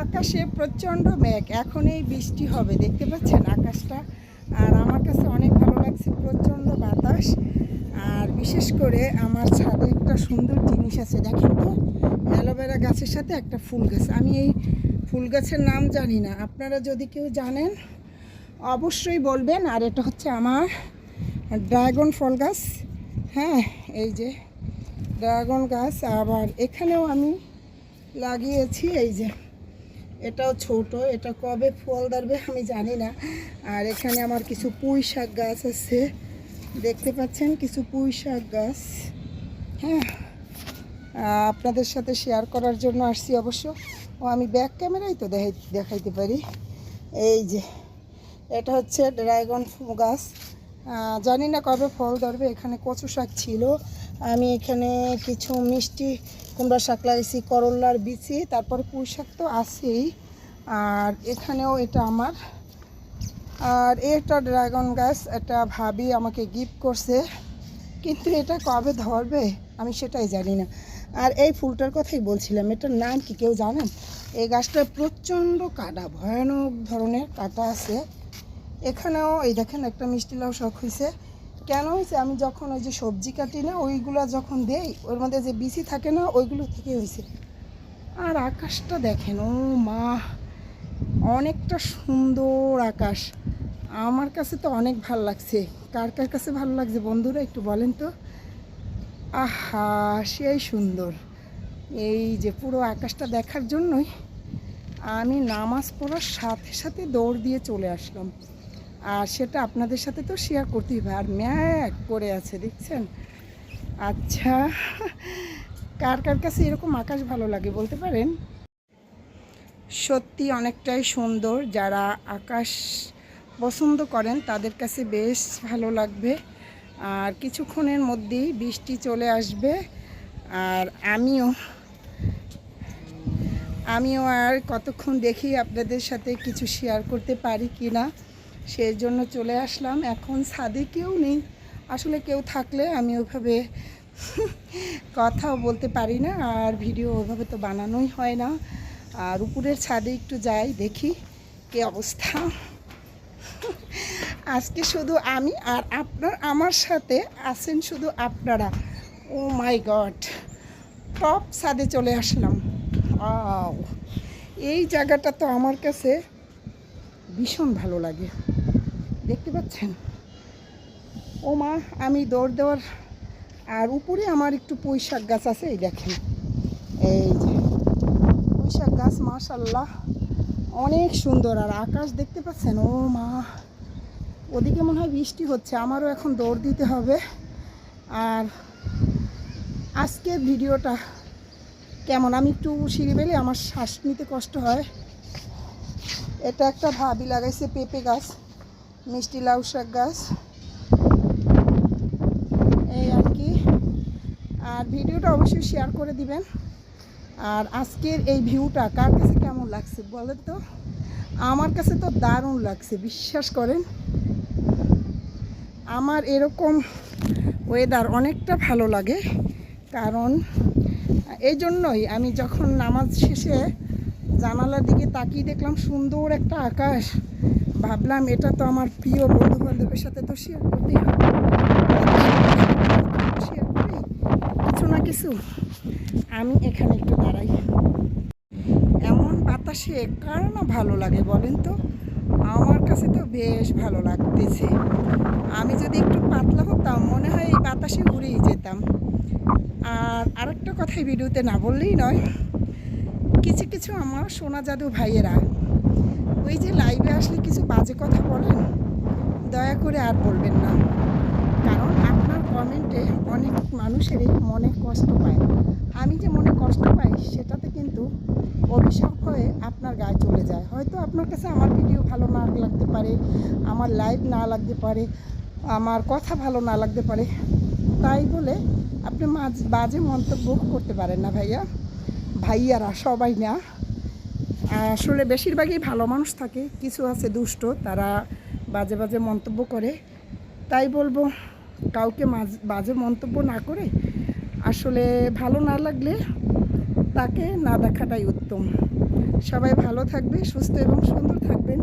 আকাশে প্রচণ্ড মেঘ। এখন এই বৃষ্টি হবে, দেখতে পাচ্ছেন আকাশটা? আর আমার কাছে অনেক ভালো লাগছে, প্রচণ্ড বাতাস। আর বিশেষ করে আমার ছাদে একটা সুন্দর জিনিস আছে, দেখেন তো, অ্যালোভেরা গাছের সাথে একটা ফুল গাছ। আমি এই ফুল গাছের নাম জানি না, আপনারা যদি কেউ জানেন, অবশ্যই বলবেন। আর এটা হচ্ছে আমার ড্রাগন ফল গাছ। হ্যাঁ এই যে ড্রাগন গাছ। আবার এখানেও আমি লাগিয়েছি, এই যে। এটাও ছোট, এটা কবে ফল ধরবে আমি জানি না। আর এখানে আমার কিছু পুঁই শাক গাছ আছে। দেখতে পাচ্ছেন কিছু পুঁই শাক গাছ। হ্যাঁ আপনাদের সাথে শেয়ার করার জন্য আসছি অবশ্য। ও, আমি ব্যাক ক্যামেরাই তো দেখাই, দেখাইতে পারি। এই যে, এটা হচ্ছে ড্রাগন গাছ। জানি না কবে ফল ধরবে, এখানে কচু শাক ছিল। আমি এখানে কিছু মিষ্টি, কুমড়া শাক লাগিয়েছি করল্লার বিচি, তারপরে পুঁই শাক তো আছেই। আর এখানেও এটা আমার। আর এটা ড্রাগন গাছ, এটা ভাবি আমাকে গিফট করছে। কিন্তু এটা কবে ধরবে? আমি সেটাই জানি না। আর এই ফুলটার কথাই বলছিলাম, এটার নাম কি কেউ জানেন? এই গাছটা প্রচণ্ড কাটা ভয়ানক ধরনের কাটা আছে। এখানেও এই দেখেন একটা মিষ্টি লাউ শখ হয়েছে কেন হয়েছে? আমি যখন ওই যে সবজি কাটি না, ওইগুলো যখন দেই, ওর মধ্যে যে বিচি থাকে না, ওইগুলো থেকে হয়েছে। আর আকাশটা দেখেন, ও মা, অনেকটা সুন্দর আকাশ। আমার কাছে তো অনেক ভালো লাগছে। কার কার কাছে ভালো লাগছে বন্ধুরা, একটু বলেন তো? আহা, সেই সুন্দর। এই যে পুরো আকাশটা দেখার জন্যই আমি নামাজ পড়ার সাথে সাথে দৌড় দিয়ে চলে আসলাম। আর সেটা আপনাদের সাথে তো শেয়ার করতেই হবে। আর ম্যাক করে আছে, দেখছেন? আচ্ছা কার কার কাছে এরকম আকাশ ভালো লাগে বলতে পারেন? সত্যি অনেকটাই সুন্দর। যারা আকাশ পছন্দ করেন, তাদের কাছে বেশ ভালো লাগবে। আর কিছুক্ষণের মধ্যেই বৃষ্টি চলে আসবে। আর আমিও আমিও আর কতক্ষণ দেখি আপনাদের সাথে কিছু শেয়ার করতে পারি কি না সেই জন্য চলে আসলাম। এখন ছাদে কেউ নেই। আসলে কেউ থাকলে আমি ওইভাবে কথাও বলতে পারি না, আর ভিডিও ওইভাবে তো বানানোই হয় না। আর উপরের ছাদে একটু যাই, দেখি কি অবস্থা। আজকে শুধু আমি আর আপনার, আমার সাথে আছেন শুধু আপনারা। ও মাই গড, টপ ছাদে চলে আসলাম। এই জায়গাটা তো আমার কাছে ভীষণ ভালো লাগে। দেখতে পাচ্ছেন? ও মা, আমি দৌড় দেওয়ার, আর উপরে আমার একটু পুঁই শাক গাছ আছে, এই দেখেন। এই যে পুঁই শাক গাছ মাশাল্লাহ অনেক সুন্দর। আর আকাশ দেখতে পাচ্ছেন? ও মা, ওদিকে মনে হয় বৃষ্টি হচ্ছে, আমারও এখন দৌড় দিতে হবে। আর আজকের ভিডিওটা কেমন? আমি একটু সিঁড়ি বেলে আমার শ্বাস নিতে কষ্ট হয়। এটা একটা ভাবি লাগাইছে পেঁপে গাছ। মিষ্টি লাউ শাক গাছ। এই আর কি। আর ভিডিওটা অবশ্যই শেয়ার করে দিবেন। আর আজকের এই ভিউটা কার কাছে কেমন লাগছে বলেন তো? আমার কাছে তো দারুণ লাগছে, বিশ্বাস করেন। আমার এরকম ওয়েদার অনেকটা ভালো লাগে। কারণ এই জন্যই আমি যখন নামাজ শেষে জানালার দিকে তাকিয়ে দেখলাম সুন্দর একটা আকাশ। ভাবলাম এটা তো আমার প্রিয় বন্ধু বান্ধবের সাথে তো শেয়ার করতেই শেয়ার কিছু না কিছু? আমি এখানে একটু দাঁড়াই। এমন বাতাসে কার না ভালো লাগে বলেন তো? আমার কাছে তো বেশ ভালো লাগতেছে। আমি যদি একটু পাতলা হতাম, মনে হয় এই বাতাসে উড়েই যেতাম। আর আরেকটা কথাই ভিডিওতে না বললেই নয়, কিছু কিছু আমার সোনা জাদু ভাইয়েরা ওই যে লাইভে আসলে কিছু বাজে কথা বলেন, দয়া করে আর বলবেন না। কারণ আপনার কমেন্টে অনেক মানুষেরই মনে কষ্ট পায়। আমি যে মনে কষ্ট পাই, সেটাতে কিন্তু অভিশাপ হয়ে আপনার গায়ে চলে যায়। হয়তো আপনার কাছে আমার ভিডিও ভালো না লাগতে পারে, আমার লাইভ না লাগতে পারে, আমার কথা ভালো না লাগতে পারে। তাই বলে আপনি মাঝ, বাজে মন্তব্য করতে পারেন না ভাইয়া। ভাইয়ারা সবাই না। আসলে বেশিরভাগই ভালো মানুষ থাকে, কিছু আছে দুষ্ট, তারা বাজে বাজে মন্তব্য করে। তাই বলব, কাউকে বাজে মন্তব্য না করে, আসলে ভালো না লাগলে তাকে না দেখাটাই উত্তম। সবাই ভালো থাকবে, সুস্থ এবং সুন্দর থাকবে